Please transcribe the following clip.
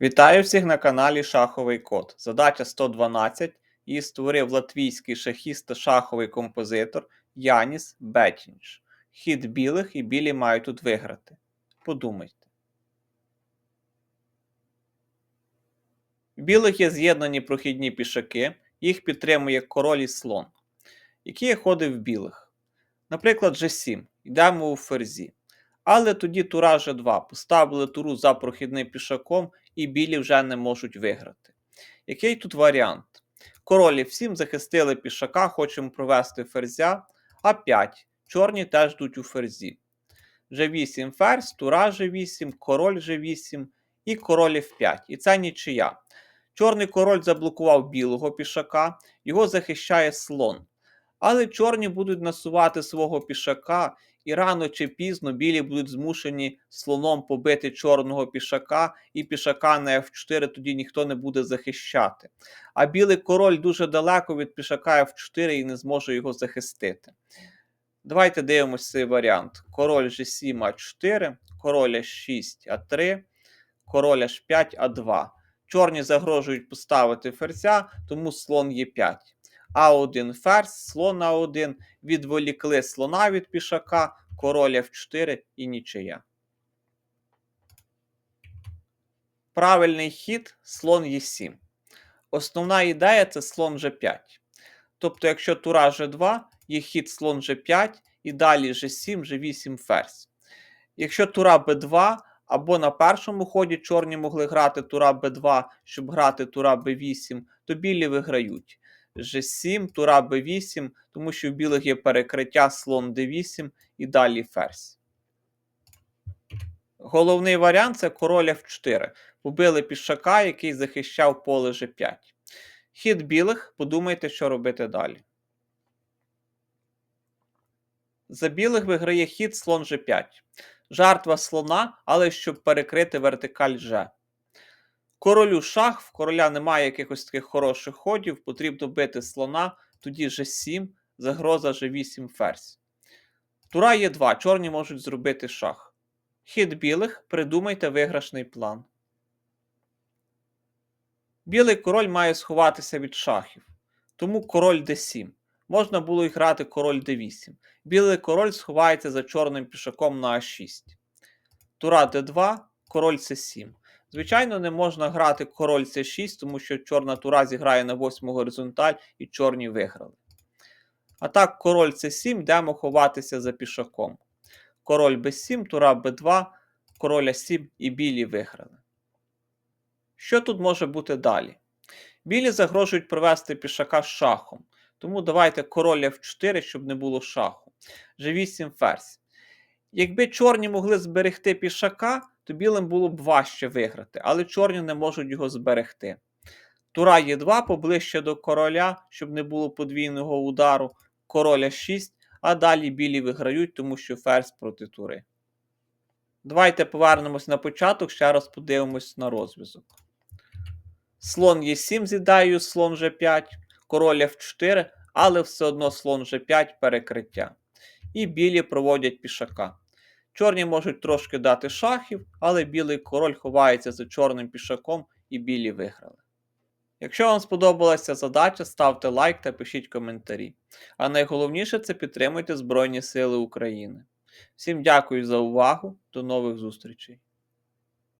Вітаю всіх на каналі Шаховий Код. Задача 112. Її створив латвійський шахіст та шаховий композитор Яніс Бетінч. Хід білих і білі мають тут виграти. Подумайте. В білих є з'єднані прохідні пішаки, їх підтримує король і слон. Які є ходи в білих? Наприклад, G7. Йдемо у ферзі. Але тоді тура G2 поставили туру за прохідним пішаком і білі вже не можуть виграти. Який тут варіант? Королі всім захистили пішака, хочемо провести ферзя, А5. Чорні теж йдуть у ферзі. G8 ферзь, тура G8, король G8 і король F5. І це нічия. Чорний король заблокував білого пішака, його захищає слон. Але чорні будуть насувати свого пішака, і рано чи пізно білі будуть змушені слоном побити чорного пішака, і пішака на F4 тоді ніхто не буде захищати. А білий король дуже далеко від пішака F4 і не зможе його захистити. Давайте дивимося цей варіант. Король G7 А4, король H6 А3, король H5 А2. Чорні загрожують поставити ферзя, тому слон Е5. А1 ферзь, слон А1, відволікли слона від пішака, король F4 і нічия. Правильний хід слон Е7. Основна ідея це слон G5. Тобто, якщо тура G2, є хід слон G5 і далі G7, G8 ферзь. Якщо тура B2, або на першому ході чорні могли грати тура b2, щоб грати тура b8, то білі виграють. G7, тура b8, тому що в білих є перекриття слон d8 і далі ферзь. Головний варіант це король f4. Побили пішака, який захищав поле g5. Хід білих, подумайте, що робити далі. За білих виграє хід слон g5. Жартва слона, але щоб перекрити вертикаль Ж. Королю шах, в короля немає якихось таких хороших ходів, потрібно бити слона, тоді G7, загроза G8 ферзь. Тура є 2, чорні можуть зробити шах. Хід білих, придумайте виграшний план. Білий король має сховатися від шахів. Тому король d7. Можна було й грати король d8. Білий король сховається за чорним пішаком на А6. Тура d2, король c7. Звичайно, не можна грати король c6, тому що чорна тура зіграє на 8 горизонталь і чорні виграли. А так, король c7, йдемо ховатися за пішаком. Король b7, тура b2, король а7 і білі виграли. Що тут може бути далі? Білі загрожують провести пішака шахом. Тому давайте король F4, щоб не було шаху. G8 ферзь. Якби чорні могли зберегти пішака, то білим було б важче виграти, але чорні не можуть його зберегти. Тура Е2 поближче до короля, щоб не було подвійного удару. Короля 6, а далі білі виграють, тому що ферзь проти тури. Давайте повернемось на початок, ще раз подивимось на розв'язок. Слон Е7 з ідеєю слон G5 король F4, але все одно слон G5 перекриття. І білі проводять пішака. Чорні можуть трошки дати шахів, але білий король ховається за чорним пішаком і білі виграли. Якщо вам сподобалася задача, ставте лайк та пишіть коментарі. А найголовніше це підтримуйте Збройні Сили України. Всім дякую за увагу, до нових зустрічей!